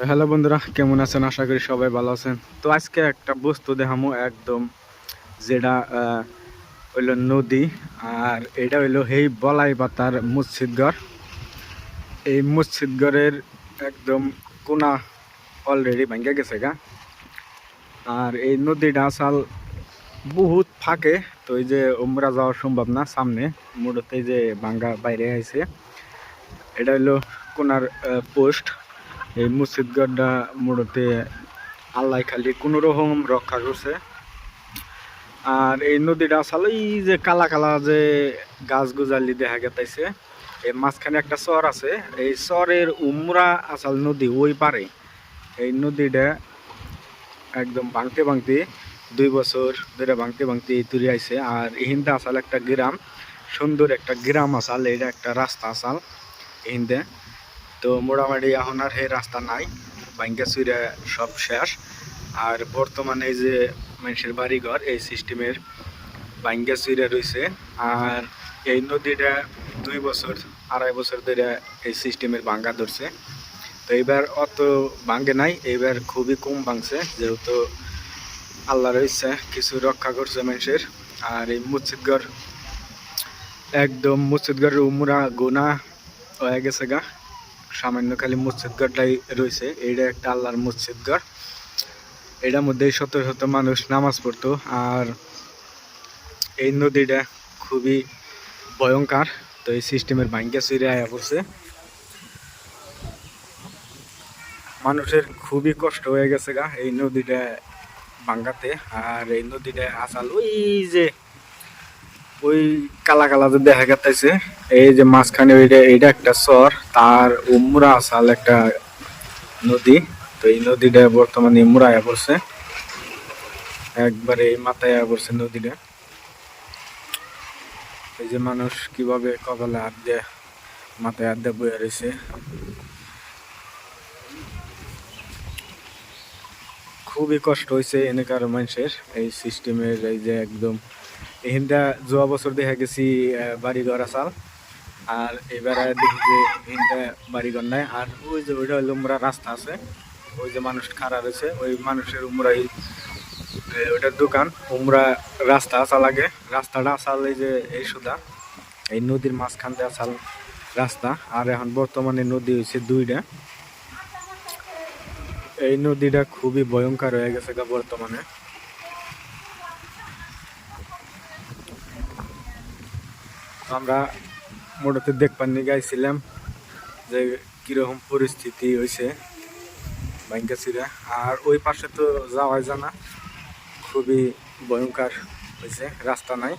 তো হ্যালো বন্ধুরা, কেমন আছেন? আশা করি সবাই ভালো আছেন। তো আজকে একটা বস্তু দেখামো, একদম যেটা হইল নদী, আর এটা হইল এই বলাই পাতার মসজিদঘর। এই মসজিদঘরের একদম কোনা অলরেডি ভাঙ্গা গেছে গা। আর এই নদীটা আসাল বহুত ফাঁকে, তো এই যে উমরা যাওয়া সম্ভব না সামনে মোড়তে যে ভাঙ্গা বাইরে আইছে। এটা হইল কোনার পোস্ট। এই মসজিদগড়টা মোড়তে আল্লাহ খালি কোনো রকম রক্ষা করছে। আর এই নদীটা আসলে এই যে কালা কালা যে গাছ গুজালি দেখা গেতাইছে এই মাঝখানে একটা চর আছে। এই চরের উমরা আসাল নদী ওই পারে। এই নদীটা একদম ভাঙতে ভাঙতে দুই বছর ধরে ভাঙতে ভাঙতে তুলে আইছে। আর এহিন্দে আসাল একটা গ্রাম, সুন্দর একটা গ্রাম আসাল এটা একটা রাস্তা আসাল এহিন্দে তো মোটামুটি এখন আর সেই রাস্তা নাই, ভাঙ্গা চুইরা সব শেষ। আর বর্তমানে এই যে মানুষের বাড়িঘর, এই সিস্টেমের ভাঙ্গা চুইরা রয়েছে আর এই নদীটা দুই বছর, আড়াই বছর ধরে এই সিস্টেমের ভাঙ্গা ধরছে। তো এইবার অত ভাঙ্গে নাই, এইবার খুবই কম ভাঙছে, যেহেতু আল্লাহর ইচ্ছা, কিছু রক্ষা করছে মানুষের। আর এই মসজিদঘর, একদম মসজিদঘরের উমরা, গোনা হয়ে গেছে গা। সামান্য খালি মসজিদঘরটাই রয়েছে। এইটা একটা আল্লাহর মসজিদঘর এটার মধ্যে শত শত মানুষ নামাজ পড়তো। আর এই নদীটা খুবই ভয়ঙ্কর। তো এই সিস্টেমের ভাঙ্গা চুরে আয়া পড়ছে। মানুষের খুবই কষ্ট হয়ে গেছে গা এই নদীটা ভাঙ্গাতে। আর এই নদীটা আসাল ওই যে ওই কালা কালা দেখা গেছে এই যে মাঝখানে ওইটা, এইটা একটা চর, তার উমরা আসাল একটা নদী। তো এই নদীটা বর্তমানে মুড়াইয়া পড়ছে। একবারে এই মাথায় পড়ছে নদীটা। এই যে মানুষ কীভাবে কপালে হাত দিয়ে, মাথায় হাত দিয়ে বয়ে রয়েছে। খুবই কষ্ট হয়েছে এনেকার মানুষের, এই সিস্টেমের এই যে একদম এখানটা যোয়া বছর দেখা গেছি আহ, বাড়িঘর আসাল আর এবারে দেখি যে এখানটা বাড়িঘর নাই। আর ওই যে ওইটা উমরা রাস্তা আছে। ওই যে মানুষ খাড়া রয়েছে ওই মানুষের উমরা ওইটার দোকান। উমরা রাস্তা আসা লাগে রাস্তাটা আসাল এই যে এই সুদা এই নদীর মাঝখান দিয়ে আসাল রাস্তা। আর এখন বর্তমানে নদী হয়েছে দুইটা। এই নদীটা খুবই ভয়ঙ্কর হয়ে গেছে বর্তমানে। আমরা মোটাতে দেখবার নিয়ে গাইছিলাম যে কীরকম পরিস্থিতি হয়েছে ব্যাংকাসিরা আর ওই পাশে তো যাওয়া যায় না, খুবই ভয়ঙ্কর হয়েছে রাস্তা নাই।